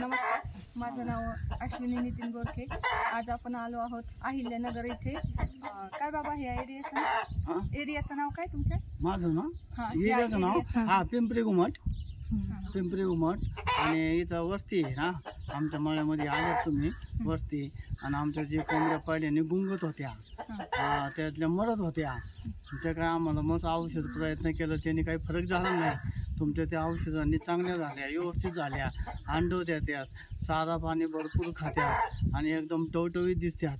नमस्कार. माझं नाव अश्विनी नितीन गोरखे. आज आपण आलो आहोत अहिल्यानगर इथे. अं, काय बाबा ह्या एरियाचं नाव? हा? एरियाचं नाव काय तुमच्या? माझं ना? हा, या एरियाचं नाव? एरियाचं. हा पिंपरी घुमट. पिंपरी घुमट. आणि इथं वस्ती आहे ना? आमच्या मळ्यामध्ये आल्यात तुम्ही. वस्ती. आणि आमच्या जे कोंबड्या पाड्याने गुंगत होत्या. हा. हा, त्यातल्या मरत होत्या. त्या काय आम्हाला मस्त औषध प्रयत्न केलं. त्यांनी काही फरक झाला नाही. तुमच्या त्या औषधांनी चांगल्या झाल्या व्यवस्थित झाल्या अंडवत्या त्यात चारा पाणी भरपूर खात्या आणि एकदम टवटवीत दिसत्यात.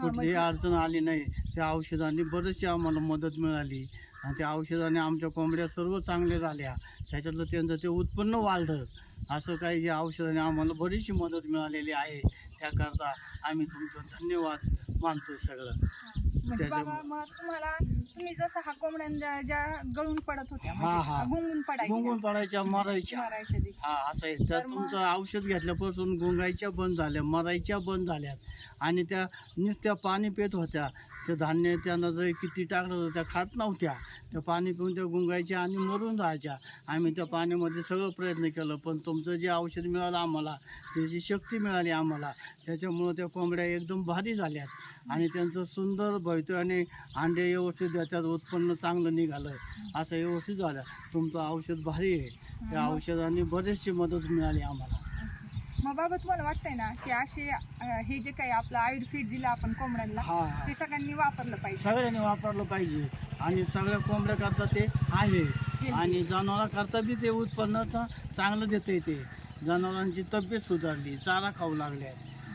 कुठलीही अडचण आली नाही. त्या औषधांनी बरीचशी आम्हाला मदत मिळाली आणि त्या औषधाने आमच्या कोंबड्या सर्व चांगल्या झाल्या. त्याच्यातलं त्यांचं ते उत्पन्न वाढलं. असं काही या औषधाने आम्हाला बरीचशी मदत मिळालेली आहे. त्याकरता आम्ही तुमचं धन्यवाद मानतोय सगळं. म्हणजे त्याच्या- तुम्हाला तुम्ही जसं हा कोंबड्या ज्या गळून पडत होत्या हा, हा. म्हणजे गुंगून पडायच्या. गुंगून पडायच्या मरायच्या. मारायच्या देखील हा असं आहे. तर तर मग- तुमचं औषध घेतल्यापासून गुंगायच्या बंद झाल्या मरायच्या बंद झाल्यात. आणि त्या नुसत्या पाणी पित होत्या. ते धान्य त्यांना जर किती टाकलं होतं त्या खात नव्हत्या. त्या पाणी पिऊन त्या गुंगायच्या आणि मरून जायच्या आम्ही त्या पाण्यामध्ये सगळं प्रयत्न केलं पण तुमचं जे औषध मिळालं आम्हाला त्याची शक्ती मिळाली आम्हाला. त्याच्यामुळं त्या कोंबड्या एकदम भारी झाल्यात आणि त्यांचं सुंदर भवितव्य आणि अंडे व्यवस्थित देतात उत्पन्न चांगलं निघालं असं व्यवस्थित झालं. तुमचं औषध भारी आहे. त्या औषधांनी बरीचशी मदत मिळाली आम्हाला. मग बाबा तुम्हाला वाटतंय ना की असे अं, हे जे काही आपलं आयुर्वेद दिलं आपण कोंबड्यांना हा. ते सगळ्यांनी वापरलं पाहिजे. सगळ्यांनी वापरलं पाहिजे. आणि सगळ्या कोंबड्याकरता ते आहे. आणि जनावरांकरता बी ते उत्पन्न चा- चांगलं देते ते. जनावरांची तब्येत सुधारली चारा खाऊ लागल्या.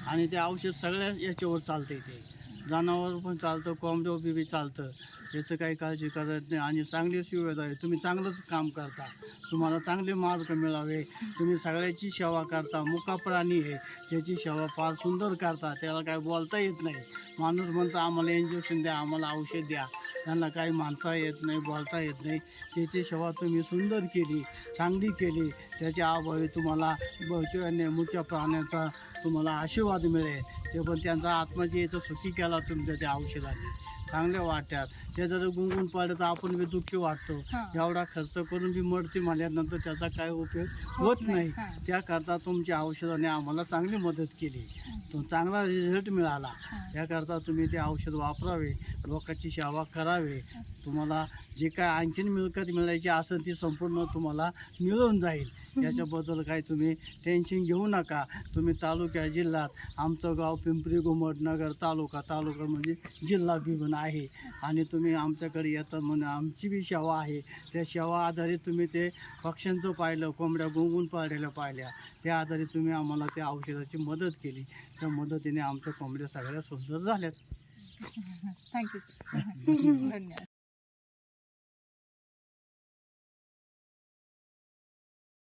आणि ते औषध सगळ्या याच्यावर चालते ते. जनावर पण चालतं कोंबड्या बी बी चालतं. याचं काही काळजी करत नाही. आणि चांगली सुविधा आहे तुम्ही चांगलंच काम करता. तुम्हाला चांगले मार्क मिळावे. तुम्ही सगळ्याची सेवा करता. मुका प्राणी आहे त्याची सेवा फार सुंदर करता त्याला काय बोलता येत नाही. माणूस म्हणतो आम्हाला इंजेक्शन द्या आम्हाला औषध द्या. त्यांना काही मानता येत नाही बोलता येत नाही. त्याची सेवा तुम्ही सुंदर केली चांगली केली. त्याच्या अभावी तुम्हाला बहुतेक मुख्य प्राण्याचा तुम्हाला आशीर्वाद मिळेल. ते पण त्यांचा आत्माची इथं सुखी केला तुमच्या त्या औषधाने. चांगल्या वाटतात ते जर गुंगून पडलं तर आपण बी दुःखी वाटतो. एवढा खर्च करून बी मरते म्हणल्यानंतर त्याचा काय उपयोग होत नाही. त्याकरता तुमच्या औषधाने आम्हाला चांगली मदत केली. तो चांगला रिझल्ट मिळाला. त्याकरता तुम्ही ते औषध वापरावे लोकांची सेवा करावे. तुम्हाला जे काय आणखीन मिळकत मिळायची असेल ती संपूर्ण तुम्हाला मिळून जाईल. याच्याबद्दल काही तुम्ही टेन्शन घेऊ नका. तुम्ही तालुक्या जिल्ह्यात आमचं गाव पिंपरी घुमट नगर तालुका तालुका म्हणजे जिल्हा बिबन आहे. आणि तुम्ही आमच्याकडे येतात म्हणजे आमची बी सेवा आहे. त्या सेवा आधारित तुम्ही ते पक्ष्यांचं पाहिलं कोंबड्या गुंगून पाहिलेल्या पाहिल्या. त्या आधारित तुम्ही आम्हाला त्या औषधाची मदत केली. त्या मदतीने आमच्या कोंबड्या सगळ्या सुंदर झाल्यात. थँक्यू सर धन्यवाद.